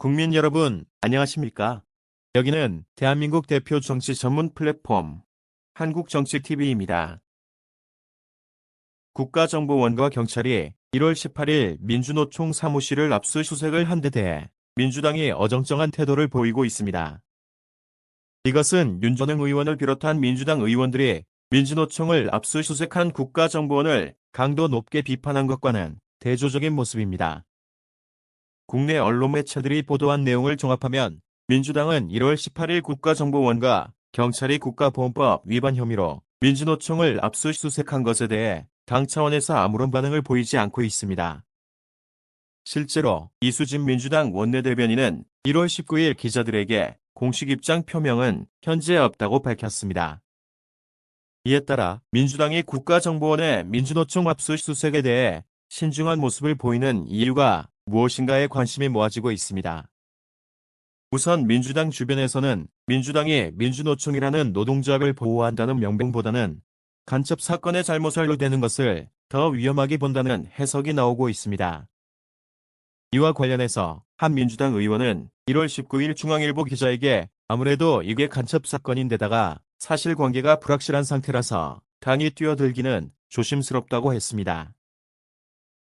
국민 여러분, 안녕하십니까? 여기는 대한민국 대표 정치 전문 플랫폼 한국정치TV입니다. 국가정보원과 경찰이 1월 18일 민주노총 사무실을 압수수색을 한 데 대해 민주당이 어정쩡한 태도를 보이고 있습니다. 이것은 윤전영 의원을 비롯한 민주당 의원들이 민주노총을 압수수색한 국가정보원을 강도 높게 비판한 것과는 대조적인 모습입니다. 국내 언론 매체들이 보도한 내용을 종합하면 민주당은 1월 18일 국가정보원과 경찰이 국가보안법 위반 혐의로 민주노총을 압수수색한 것에 대해 당 차원에서 아무런 반응을 보이지 않고 있습니다. 실제로 이수진 민주당 원내대변인은 1월 19일 기자들에게 공식 입장 표명은 현재 없다고 밝혔습니다. 이에 따라 민주당이 국가정보원의 민주노총 압수수색에 대해 신중한 모습을 보이는 이유가 무엇인가에 관심이 모아지고 있습니다. 우선 민주당 주변에서는 민주당이 민주노총이라는 노동조합을 보호한다는 명분보다는 간첩 사건의 잘못을 노대는 것을 더 위험하게 본다는 해석이 나오고 있습니다. 이와 관련해서 한 민주당 의원은 1월 19일 중앙일보 기자에게 아무래도 이게 간첩 사건인데다가 사실관계가 불확실한 상태라서 당이 뛰어들기는 조심스럽다고 했습니다.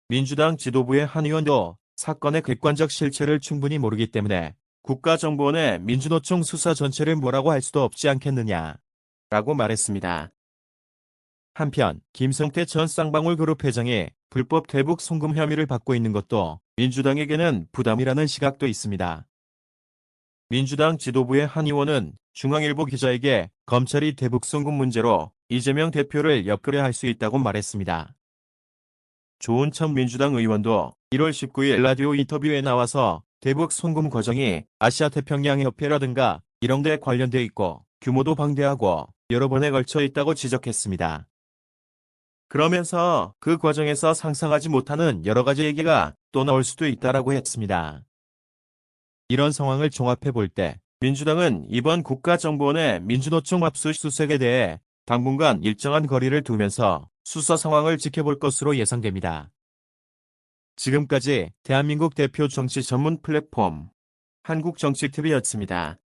민주당 지도부의 한 의원도 사건의 객관적 실체를 충분히 모르기 때문에 국가정보원의 민주노총 수사 전체를 뭐라고 할 수도 없지 않겠느냐 라고 말했습니다. 한편 김성태 전 쌍방울 그룹 회장이 불법 대북 송금 혐의를 받고 있는 것도 민주당에게는 부담이라는 시각도 있습니다. 민주당 지도부의 한 의원은 중앙일보 기자에게 검찰이 대북 송금 문제로 이재명 대표를 엮으려 할 수 있다고 말했습니다. 조은천 민주당 의원도 1월 19일 라디오 인터뷰에 나와서 대북 송금 과정이 아시아 태평양 협회라든가 이런 데 관련돼 있고 규모도 방대하고 여러 번에 걸쳐 있다고 지적했습니다. 그러면서 그 과정에서 상상하지 못하는 여러 가지 얘기가 또 나올 수도 있다라고 했습니다. 이런 상황을 종합해 볼 때 민주당은 이번 국가정보원의 민주노총 압수수색에 대해 당분간 일정한 거리를 두면서 수사 상황을 지켜볼 것으로 예상됩니다. 지금까지 대한민국 대표 정치 전문 플랫폼 한국정치TV였습니다.